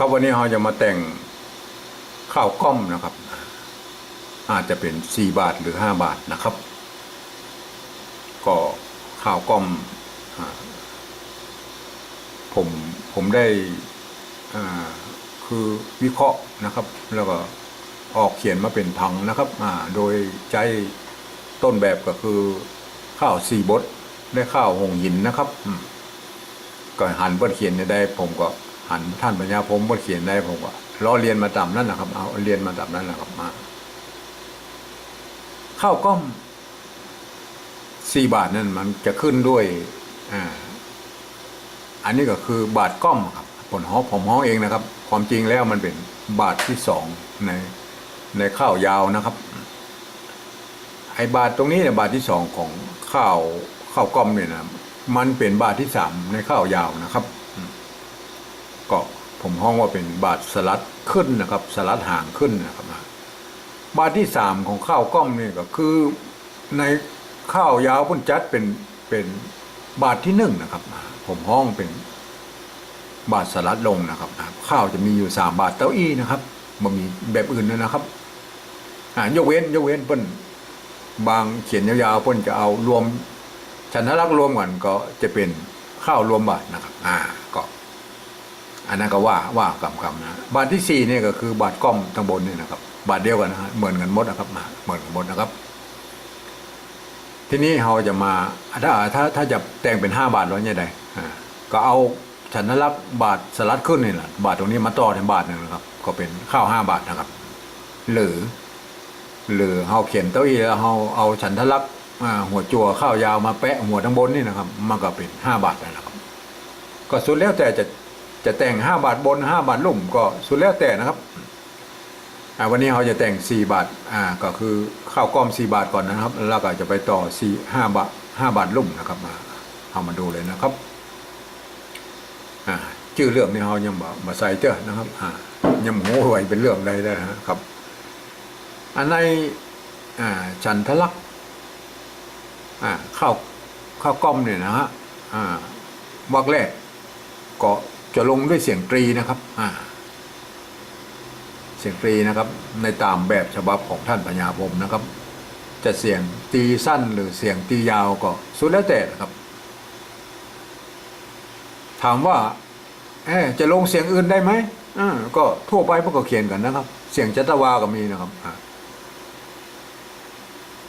ครับวันนี้เราจะมาแต่งข้าวกล้อมนะครับ อาจจะเป็นสี่บาทหรือห้าบาทนะครับ ก็ข้าวกล้อมอผมผมได้คือวิเคราะห์นะครับ แล้วก็ออกเขียนมาเป็นพังนะครับโดยใช้ต้นแบบก็คือข้าวสี่บดได้ข้าวหงหินนะครับก็หันบทเขียนได้ผมก็ หันท่านปัญญาผมบทเขียนได้ผมก็ล้อเรียนมาตามนั่นแหละครับ เอาเรียนมาตามนั้นแหละครับมาข้าวกล้อมสี่บาทนั่นมันจะขึ้นด้วยอ่าอันนี้ก็คือบาทกล้อมครับผลฮ้อผมฮ้อเองนะครับ ความจริงแล้วมันเป็นบาทที่สองในในข้าวยาวนะครับ ไอบาทตรงนี้เนี่ยบาทที่สองของข้าวข้าวกล้อมเนี่ยนะมันเป็นบาทที่สามในข้าวยาวนะครับ ก็ผมห้องว่าเป็นบาทสลัดขึ้นนะครับ สลัดห่างขึ้นนะครับบาทที่สามของข้าวกล้อมเนี่ยก็คือในข้าวยาวพุ่นจัดเป็นเป็นบาทที่หนึ่งนะครับ ผมห้องเป็นบาทสลัดลงนะครับ ข้าวจะมีอยู่สามบาทเต้าอี้นะครับมันมีแบบอื่นด้วยนะครับอ่ายกเว้นยกเว้นเปิ้นบางเขียนยาวๆเพิ่นจะเอารวมฉันทลักษ์รวมกันก็จะเป็นข้าวรวมบาทนะครับ อ่าก็ อันนั้นก็ว่าว่ากำกำนะบาทที่สี่เนี่ยก็คือบาทก้อมทางบนนี่นะครับ บาทเดียวกันนะฮะเหมือนกันหมดนะครับมาเหมือนกันหมดนะครับ ทีนี้เราจะมาถ้าถ้าถ้าจะแต่งเป็นห้าบาทร้อยเนี่ยใดก็เอาฉันทลักบาทสลัดขึ้นนี่แหละบาทตรงนี้มาต่อแทนบาทหนึ่งนะครับ ก็เป็นข้าวห้าบาทนะครับ หรือ หรือเฮาเขียนเต้าอี้แล้วเฮาเอาฉันทลักหัวจั่วข้าวยาวมาแปะหัวทั้งบนนี่นะครับ มันก็เป็นห้าบาทแล้นะครับ ก็สุดแล้วแต่จะ จะแต่งห้าบาทบนห้าบาทลุ่มก็สุดแล้วแต่นะครับวันนี้เราจะแต่งสี่บาทอ่าก็คือข้าวกล้อมสี่บาทก่อนนะครับ แล้วก็จะไปต่อสี่ห้าบาทห้าบาทลุ่มนะครับมาเอามาดูเลยนะครับอ่าชื่อเรื่องนี่เรายังบอกมาใส่เจ้านะครับอ่ายังโม้ไวเป็นเรื่องใดได้นะครับอันในอ่าฉันทลักษ์อ่าข้าวข้าวกล้อมเนี่ยนะฮะอ่าวักแรกก็ จะลงด้วยเสียงตรีนะครับอ่าเสียงตรีนะครับ ในตามแบบฉบับของท่านปัญญาพรมนะครับ จะเสียงตีสั้นหรือเสียงตียาวก็สุดแล้วแต่นะครับ ถามว่าเอจะลงเสียงอื่นได้ไหมอ่าก็ทั่วไปพวกก็เขียนกันนะครับ เสียงจัตวาก็มีนะครับ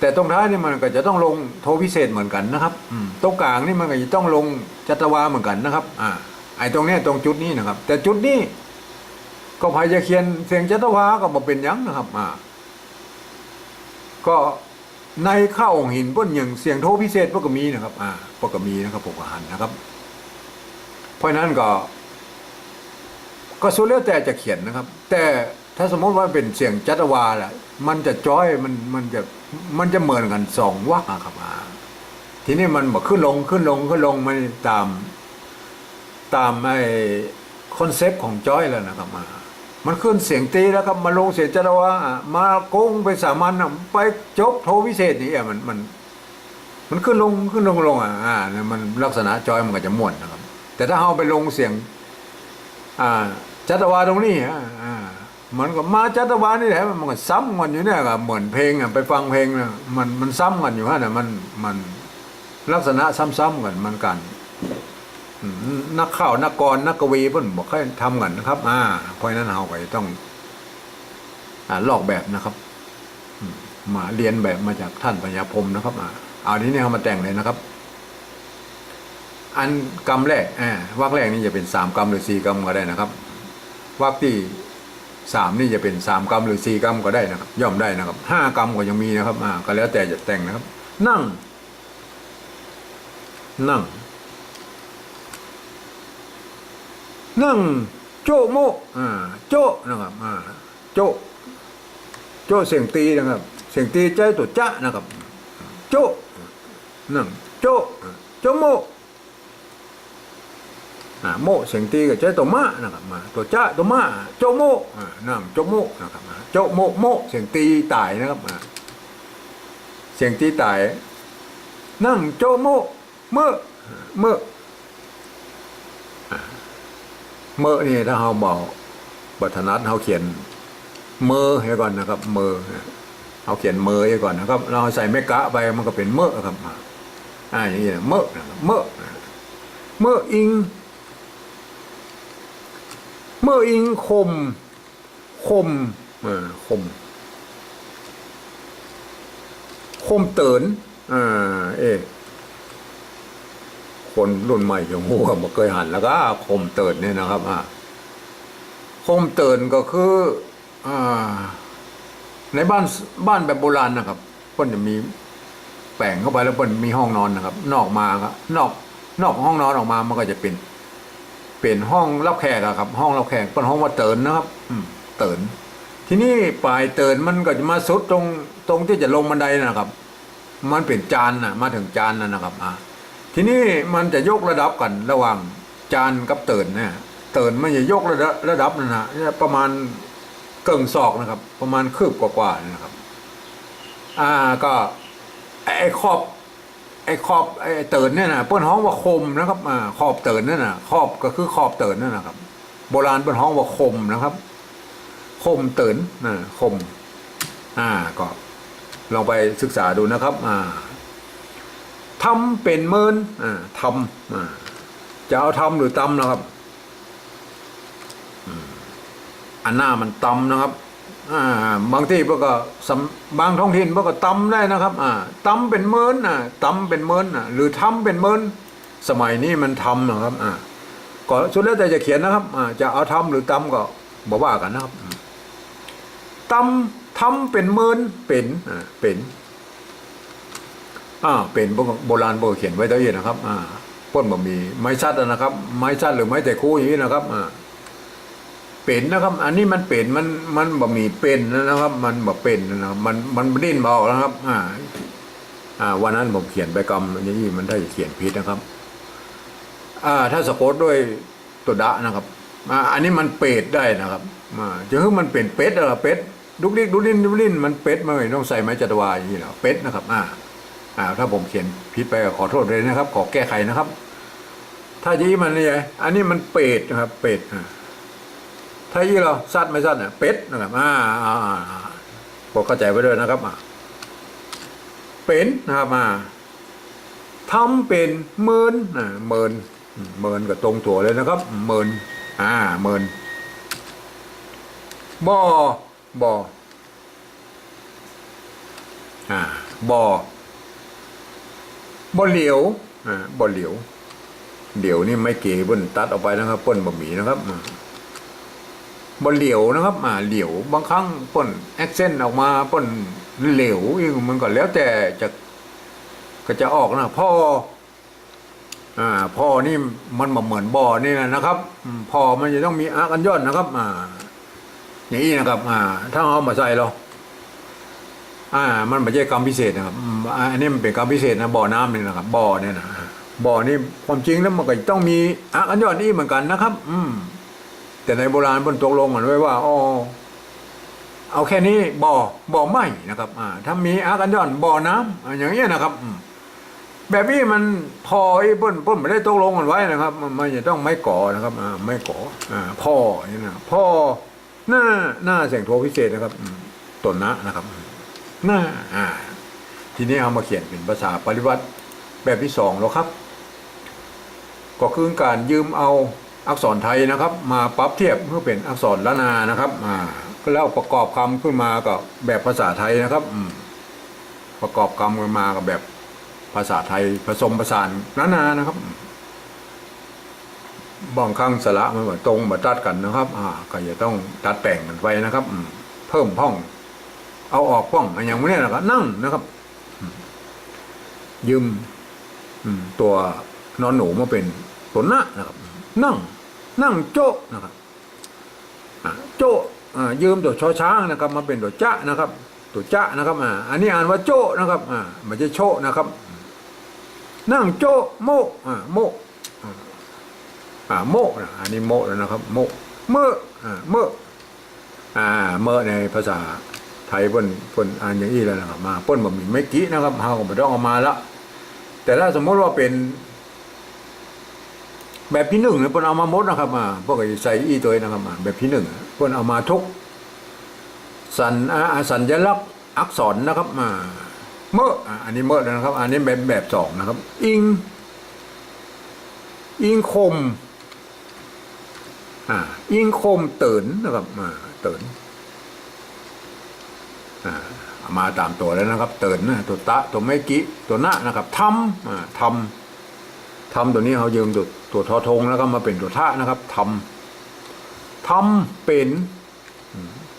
แต่ตรงท้ายนี่มันก็จะต้องลงโทพิเศษเหมือนกันนะครับ อืมตรงกลางนี่มันก็จะต้องลงจัตวาเหมือนกันนะครับ อ่า ไอ้ตรงเนี้ยตรงจุดนี้นะครับ แต่จุดนี้ ก็พายจะเขียนเสียงจัตวาก็มาเป็นยังนะครับอ่าก็ในข้าวองหินพ้นอย่างเสียงโทพิเศษพวกก็มีนะครับ อ่าพวกก็มีนะครับพวกหันนะครับ เพราะฉะนั้นก็ ก็สุดแล้วแต่จะเขียนนะครับ แต่ถ้าสมมติว่าเป็นเสียงจัตวาแหละมันจะจ้อยมันมันจะมันจะเหมือนกันสองวรรคอะครับอ่าทีนี้มันบอกขึ้นลงขึ้นลงขึ้นลงมันตาม ตามไอ้คอนเซปต์ของจ้อยแล้วนะครับมามันขึ้นเสียงตีแล้วครับมาลงเสียงจัตวาอะมาโกงไปสามัญอะไปจบโทวิเศษนี่อะมันมัน มันขึ้นลงขึ้นลงลงอะอ่ามันลักษณะจอยมันก็จะม่วนนะครับ แต่ถ้าเอาไปลงเสียง อ่าจัตวาตรงนี้อะอ่ามันก็มาจัตวานี่แหละมันก็ซ้ำกันอยู่เนี่ยก็เหมือนเพลงอะไปฟังเพลงนะมันมันซ้ำกันอยู่ฮะเนี่ยมันมันลักษณะซ้ำๆกันมันกัน นักข่าวนักกรนักกวีเพิ่นบอกให้ทำกันนะครับ อ่าเพราะนั้นเราไปต้อง อ่าลอกแบบนะครับมาเรียนแบบมาจากท่านปัญญาพรมนะครับ อ่าเอาทีนี้เขามาแต่งเลยนะครับ อันกรรมแรกอ่าวรรคแรกนี่จะเป็นสามกรรมหรือสี่กรรมก็ได้นะครับวรรคที่สามนี่จะเป็นสามกรรมหรือสี่กรรมก็ได้นะครับ ย่อมได้นะครับห้ากรรมก็ยังมีนะครับ อ่า ก็แล้วแต่จะแต่งนะครับ นั่ง นั่ง นั่งโจโมอ่าโจนะครับอ่าโจโจเสียงตีนะครับ เสียงตีใจตัวจ้านะครับ โจนั่งโจโจโมอ่าโมเสียงตีกับเจ้าตัวมะนะครับมาตัวจ้าตัวมะโจโมอ่านั่งโจโมนะครับอ่าโจโมโมเสียงตีตายนะครับอ่าเสียงตีตายนั่งโจโมเมื่อเมื่ออ่า เมื่อนี่ถ้าเราบอกบัถนัดเขาเขียนเมื่อให้ก่อนนะครับ เมื่อเขาเขียนเมื่อให้ก่อนนะครับ เราใส่เมกะไปมันก็เป็นเมื่อครับอ่าอย่างนี้นะเมอนะครับเมอเมออิง เมื่ออิงคม คมเออคม คมเตินอ่าเอะ คนรุ่นใหม่อย่างหัวมาเคยหันแล้วก็คมเตินเนี่ยนะครับอ่าคมเตินก็คืออ่าในบ้านบ้านแบบโบราณนะครับเพิ่นจะมีแปลงเข้าไปแล้วเพิ่นมีห้องนอนนะครับ นอกมาครับนอก นอกห้องนอนออกมามันก็จะเป็นเป็นห้องรับแขกอะครับ ห้องรับแขกเป็นห้องว่าเตินนะครับ อืมเตินทีนี้ปลายเตินมันก็จะมาสุดตรงตรงที่จะลงบันไดนะครับ มันเป็นจานนะมาถึงจานนั่นนะครับอ่า ทีนี้มันจะยกระดับกันระหว่างจานกับเตินเนี่ยเตินมันจะยกระดับระดับนั่นนะประมาณเกิงศอกนะครับ ประมาณคืบกว่าๆนะครับ อ่าก็ไอ้ขอบไอ้ขอบไอ้เตินเนี่ยนะเปิ้นห้องว่าคมนะครับอ่าขอบเตินนั่นนะขอบก็คือขอบเตินนั่นนะครับ โบราณเปิ้นห้องว่าคมนะครับคมเตินนะคม อ่าก็ลองไปศึกษาดูนะครับ อ่า ทำเป็นเมินอ่าทำอ่าจะเอาทำหรือตำนะครับอืมอันหน้ามันตำนะครับอ่าบางที่พวกก็สำบางท้องถิ่นพวกก็ตำได้นะครับอ่าตำเป็นเมินอ่าตำเป็นเมินอ่าหรือทำเป็นเมินสมัยนี้มันทำนะครับอ่าก็สุดแล้วแต่จะเขียนนะครับอ่าจะเอาทำหรือตำก็บอกว่ากันนะครับตำทำเป็นเมินเป็นอ่าเป็น อ่าเป็นโบราณโบราณเขียนไว้ตัวเองนะครับอ่าพ่นบ่มีไม้ชัดนะครับ ไม้ชัดหรือไม้แต่คู่อย่างนี้นะครับอ่าเป็นนะครับ อันนี้มันเป็นมันมันบ่มีเป็นนะครับ มันบ่เป็นนะครับมันมันดิ้นมาออกนะครับ อ่า อ่า วันนั้นผมเขียนไปกรรมอย่างนี้มันได้เขียนผิดนะครับ อ่า ถ้าสะกดด้วยตัวดะนะครับ อ่า อันนี้มันเป็ดได้นะครับอ่าจะคือมันเป็นเป็ดอะเป็ดดุกดิกดุกดินดุกดินมันเป็ดมาเลยต้องใส่ไม้จัตวาอย่างนี้เหรอเป็ดนะครับ อ่า อ่าถ้าผมเขียนผิดไปขอโทษเลยนะครับ ขอแก้ไขนะครับ ถ้ายี่มันเนี่ยอันนี้มันเป็ดนะครับ เป็ดอ่าถ้ายี่เราสัตว์ไม่สัตว์เนี่ยเป็ดนะครับอ่าอ่าบอกเข้าใจไว้ด้วยนะครับอ่าเป็นนะครับอ่าทำเป็นเมินอ่าเมินเมินก็ตรงตัวเลยนะครับ เมินอ่าเมินบ่บ่อ่าบ่ บ่เหลียวอ่าบ่เหลียวเดี๋ยวนี่ไม่เก๋เปิ้นตัดออกไปนะครับป้นบะหมี่นะครับอ่าบ่เหลียวนะครับอ่าเหลียวบางครั้งป้นแอคเซนต์ออกมาป้นเหลวอีกมันก็แล้วแต่จะก็จะออกนะพ่ออ่าพ่อนี่มันบ่เหมือนบ่อนี่นะครับพ่อมันจะต้องมีอากันย่อนนะครับ อ่าอย่างนี้นะครับ อ่า ถ้าเอามาใส่เรา อ่า มันไม่ใช่กรรมพิเศษนะครับอันนี้มันเป็นกรรมพิเศษนะบ่อน้ำนี่นะครับ บ่อเนี่ยนะบ่อนี่ความจริงแล้วมันก็ต้องมีอากันยอนนี่เหมือนกันนะครับ อืม แต่ในโบราณบนตกลงกันไว้ว่าอ๋อเอาแค่นี้บ่อบ่อไม่นะครับ อ่า ถ้ามีอากันย่อนบ่อน้ำอ่าอย่างเงี้ยนะครับแบบนี้มันพอไอ้เปิ้นเปิ้นไม่ได้ตกลงกันไว้นะครับมันมันจะต้องไม่ก่อนะครับอ่าไม่ก่ออ่าพ่อนี่นะพ่อหน้าหน้าเสียงโทพิเศษนะครับต้นนะนะครับ หน้าอ่า ทีนี้เอามาเขียนเป็นภาษาปริวัติแบบที่สองแล้วครับ ก็คือการยืมเอาอักษรไทยนะครับ มาปรับเทียบเพื่อเป็นอักษรละนานะครับอ่าแล้วประกอบคำขึ้นมากับแบบภาษาไทยนะครับอืประกอบคำขึ้นมากับแบบภาษาไทยผสมผสานนานานะครับบางครั้งสระมันแบบตรงแบบตัดกันนะครับ อ่า ก็จะต้องตัดแต่งมันไปนะครับอืเพิ่มพ่อง เอาออกพ่องอย่างนี้นะครับนั่งนะครับยืมตัวนอนหนูมาเป็นตัวหน้านะครับ นั่ง นั่งโจ๊ะนะครับโจ๊ะยืมตัวชอช้างนะครับ มาเป็นตัวจ้านะครับ ตัวจ้านะครับอ่าอันนี้อ่านว่าโจ๊ะนะครับอ่าไม่ใช่โชะนะครับ นั่งโจะโมอ่าโมอ่าโมนะอันนี้โมะแล้วนะครับ โมเมื่ออ่าเมื่ออ่าเมื่อในภาษา ทยเปิ้นเปิ้นอ่านอย่างนี้แล้วนะครับมาเปิ้นบ่มีไม่กี้นะครับเฮาก็บ่ต้องเอามาละแต่ถ้าสมมติว่าเป็น แบบที่หนึ่งเนี่ยเพิ่นเอามาหมดนะครับมาพวกไอ้ใส่อีตัวนี้นะครับมาแบบที่หนึ่งเพิ่นเอามาทุกสัญอาสัญลักษณ์อักษรนะครับมาเมื่ออันนี้เมื่อแล้วนะครับ อันนี้แบบแบบสองนะครับ อิง อิงคม อ่า อิงคมเตินนะครับมาเตินอ มาตามตัวแล้วนะครับ เตินนะตัวตะตัวไมกิตัวหน้านะครับทำทำทำตัวนี้เขายืมตัวตัวทอทงแล้วก็มาเป็นตัวท่านะครับทำทำเป็น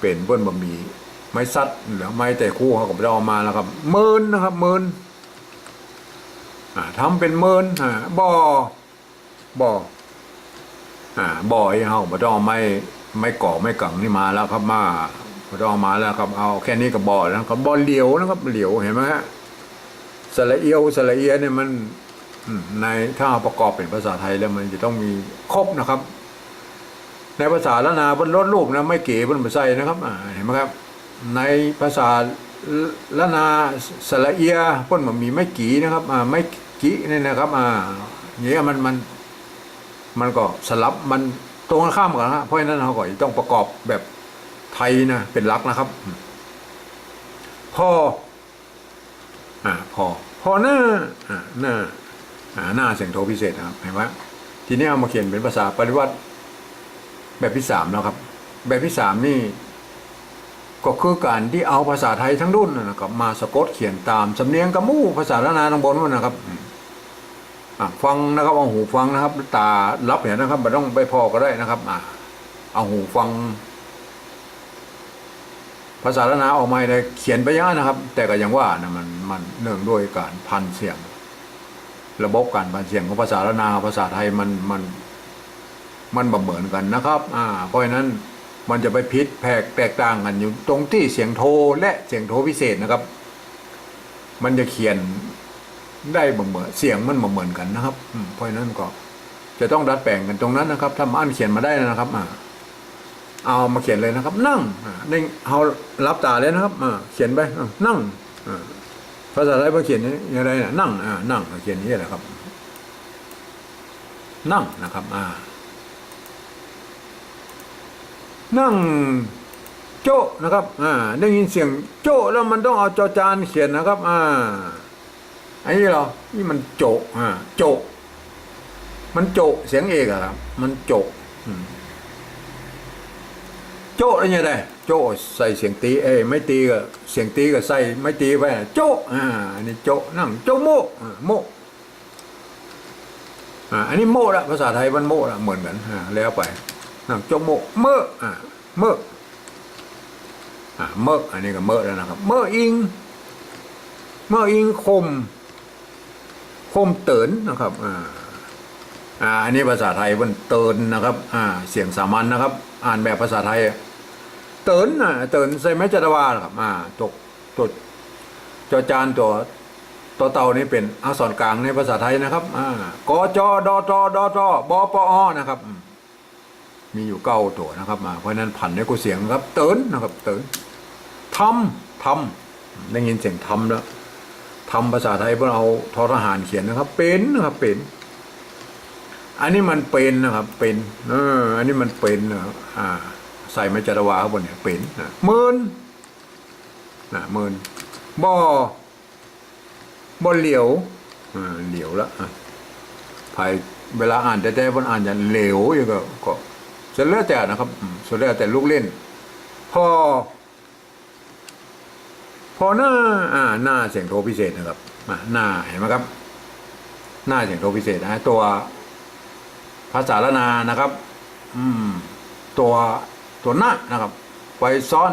เป็นเบิ้นบะหมี่ไม้ซัดหรือไม้แต่คู่เขาก็ไปเอามาแล้วครับเมินนะครับเมินอ่าทำเป็นเมินบ่อบ่อบ่อไอ้เขาไม่ต้องเอาไม้ไม้ก่อไม้กังนี่มาแล้วครับมา ไม่ต้องเอามาแล้วครับ เอาแค่นี้ก็บ่อแล้วครับบ่อเหลียวนะครับเหลียวเห็นไหมฮะสระเอียวสระเอียเนี่ยมันในถ้าเอาประกอบเป็นภาษาไทยแล้วมันจะต้องมีครบนะครับ ในภาษาละนาบนรถรูปนะไม่เก๋บนภาษานะครับเห็นไหมครับ ในภาษาละนาสระเอียพ้นมันมีไม่กี่นะครับไม่กี่นี่นะครับอ่าอย่างเงี้ยมันมันมันก็สลับมันตรงกันข้ามกันนะเพราะฉะนั้นเราก็ต้องประกอบแบบ ไทยนะเป็นหลักนะครับ พออ่าพอ พอหน้าอ่าหน้าอ่าหน้าเสียงโทพิเศษนะครับเห็นไหมทีนี้เอามาเขียนเป็นภาษาปริวัติแบบที่สามแล้วครับ แบบที่สามนี่ก็คือการที่เอาภาษาไทยทั้งรุ่นนะครับ มาสะกดเขียนตามสำเนียงกระมู่ภาษาละนาตางบนมันนะครับฟังนะครับเอาหูฟังนะครับ ตารับเห็นนะครับไม่ต้องไปพอก็ได้นะครับอะเอาหูฟัง ภาษาละนาออกมาได้เขียนไปยังนะครับ แต่ก็ยังว่านะมันมันเนื่องด้วยการพันเสียง ระบบการพันเสียงของภาษาละนาภาษาไทยมันมันมันบ่เหมือนกันนะครับ อ่า เพราะฉะนั้นมันจะไปพิษแผกแตกต่างกันอยู่ตรงที่เสียงโทและเสียงโทพิเศษนะครับ มันจะเขียนได้บ่เหมือนเสียงมันบ่เหมือนกันนะครับเพราะฉะนั้นก็จะต้องดัดแปลงกันตรงนั้นนะครับ ถ้ามาอ่านเขียนมาได้นะครับอ่า เอามาเขียนเลยนะครับ นั่งนี่เอารับตาเลยนะครับเขียนไปนั่งภาษาไทยมาเขียนย่างไรนะนั่งนั่งเขียนนี้แหละครับ นั่งนะครับอ่านั่งโจนะครับ อ่า ได้ยินเสียงโจแล้วมันต้องเอาจอจานเขียนนะครับ อ่าอันนี้เหรอนี่มันโจอ่า โจ มันโจ เสียงเอกอะครับ มันโจอืม โจะอะไรเงี้ยได้โจะใส่เสียงตีเอ้ไม่ตีก็เสียงตีก็ใส่ไม่ตีไปโจะอ่าอันนี้โจะนั่งโจะโมกอ่าโมอ่าอันนี้โมละภาษาไทยมันโมละเหมือนกันอ่าแล้วไปนั่งจงโมเมื่ออ่าเมื่ออ่าเมื่ออันนี้ก็เมื่อแล้วนะครับ เมื่ออิง เมื่ออิงคม คมเตินนะครับอ่าอ่าอันนี้ภาษาไทยมันเตินนะครับอ่าเสียงสามัญนะครับ อ่านแบบภาษาไทยอะ เตินอะเตินใส่ไม้จัตวาครับอ่าตกตกจอจานตัวตัวเต่านี่เป็นอักษรกลางในภาษาไทยนะครับอ่ากจดตดตบปอนะครับ มีอยู่เก้าตัวนะครับมาเพราะฉะนั้นผันในกูเสียงครับ เตินนะครับ เตินทำทำได้ยินเสียงทำแล้วทำภาษาไทยพวกเราทอทหารเขียนนะครับ เป็นนะครับเป็น อันนี้มันเป็นนะครับ เป็น เออ อันนี้มันเป็นนะครับอ่า ใส่ไม้จารวาข้างบนเนี่ยเป็นนะหมื่นนะหมื่นบ่อบ่เหลียวอ่าเหลียวแลอะภายเวลาอ่านแต่แต่บนอ่านจะเหลวอย่างก็ก็ส่วนแล้วแต่นะครับส่วนแล้วแต่ลูกเล่น พอ พอหน้าอ่าหน้าเสียงโทพิเศษนะครับอ่าหน้าเห็นไหมครับ หน้าเสียงโทพิเศษนะตัวภาษาละนานะครับ อืม ตัว ตัวหน้านะครับ ไปซ่อน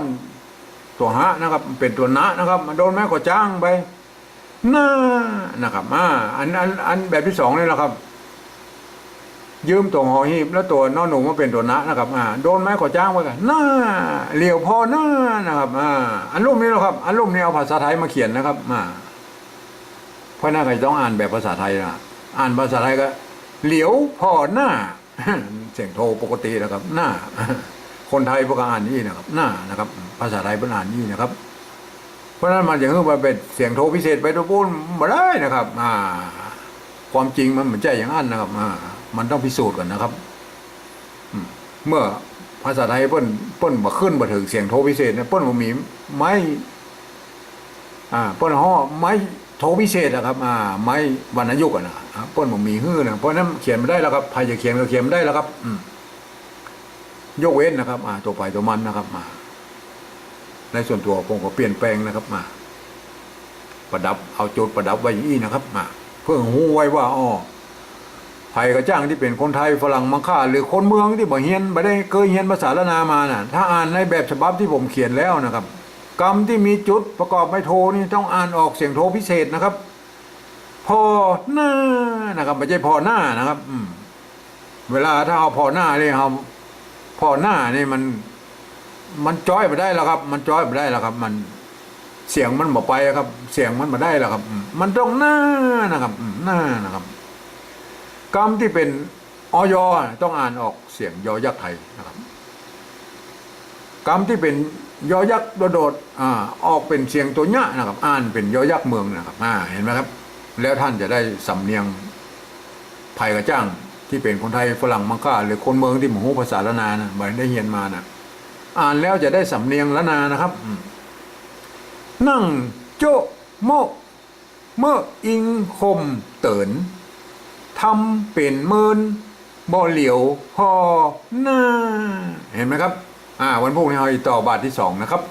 ตัวฮะนะครับ เป็นตัวหนะนะครับ มันโดนแม่ก็จ้างไปหน้านะครับอ่าอันอันอันแบบที่สองนี่แหละครับ ยืมตัวหอหีบแล้วตัวนอหนูมาเป็นตัวนะนะครับอ่าโดนไม้ขอจ้างไว้กันหน้าเหลียวพอหน้านะครับอ่าอันรูปนี้แหละครับ อันรูปนี้เอาภาษาไทยมาเขียนนะครับอ่าเพราะน่าจะต้องอ่านแบบภาษาไทยนะอ่านภาษาไทยก็ เหลียวพอหน้าเสียงโทปกตินะครับ หน้า คนไทยพวกก็อ่านนี่นะครับหน้านะครับ ภาษาไทยเป็นอ่านนี่นะครับ เพราะฉะนั้นมันจะขึ้นมาเป็นเสียงโทรพิเศษไปตัวปุ้นมาได้นะครับ อ่า ความจริงมันเหมือนใจอย่างอันนะครับอ่ามันต้องพิสูจน์ก่อนนะครับอืมเมื่อภาษาไทยเปิ้นเปิ้นบ่ขึ้นบ่ถึงเสียงโทพิเศษเนี่ยเปิ้นบ่มีไม้อ่าเปิ้นฮ้อไม้โทพิเศษนะครับ อ่า ไม้วรรณยุกต์อะนะเปิ้นบ่มีฮื้อนะเพราะฉะนั้นเขียนไม่ได้แล้วครับใครจะเขียนก็เขียนไม่ได้แล้วครับ อืม ยกเว้นนะครับ อ่าตัวไปตัวมันนะครับมาในส่วนตัวผมก็เปลี่ยนแปลงนะครับมา ประดับเอาโจทย์ประดับไว้อย่างนี้นะครับมาเพื่อหูไว้ว่าอ๋อไผ่กระจ้างที่เป็นคนไทยฝรั่งมังค่า หรือคนเมืองที่บ่เฮียนบ่ได้เคยเฮียนภาษาละนามาน่ะ ถ้าอ่านในแบบฉบับที่ผมเขียนแล้วนะครับ กรรมที่มีจุดประกอบไม่โทนี่ต้องอ่านออกเสียงโทพิเศษนะครับพอหน้านะครับไม่ใช่พอหน้านะครับอืเวลาถ้าเอาพอหน้าเนี่ยเอา พอหน้านี่มัน มันจ้อยไปได้แล้วครับ มันจ้อยไปได้แล้วครับ มันเสียงมันบ่ไปครับ เสียงมันมาได้แล้วครับ มันต้องหน้านะครับหน้านะครับกรรมที่เป็นออยต้องอ่านออกเสียงยอยักษ์ไทยนะครับกรรมที่เป็นยอยักษ์โดดอ่าออกเป็นเสียงตัวเนี้ยนะครับ อ่านเป็นยอยักษ์เมืองนะครับอ่าเห็นไหมครับ แล้วท่านจะได้สำเนียงไผ่กระจ้าง ที่เป็นคนไทยฝรั่งมังค่าหรือคนเมืองที่หมูภาษาละนานะบ่ได้เรียนมานะอ่านแล้วจะได้สำเนียงละนานะครับ นั่งโจโมเมื่ออิงคมเตินทำเป็นเมินบ่เหลียวพอหน้า เห็นไหมครับ อ่า วันพรุ่งนี้เราอีกต่อบาทที่สองนะครับ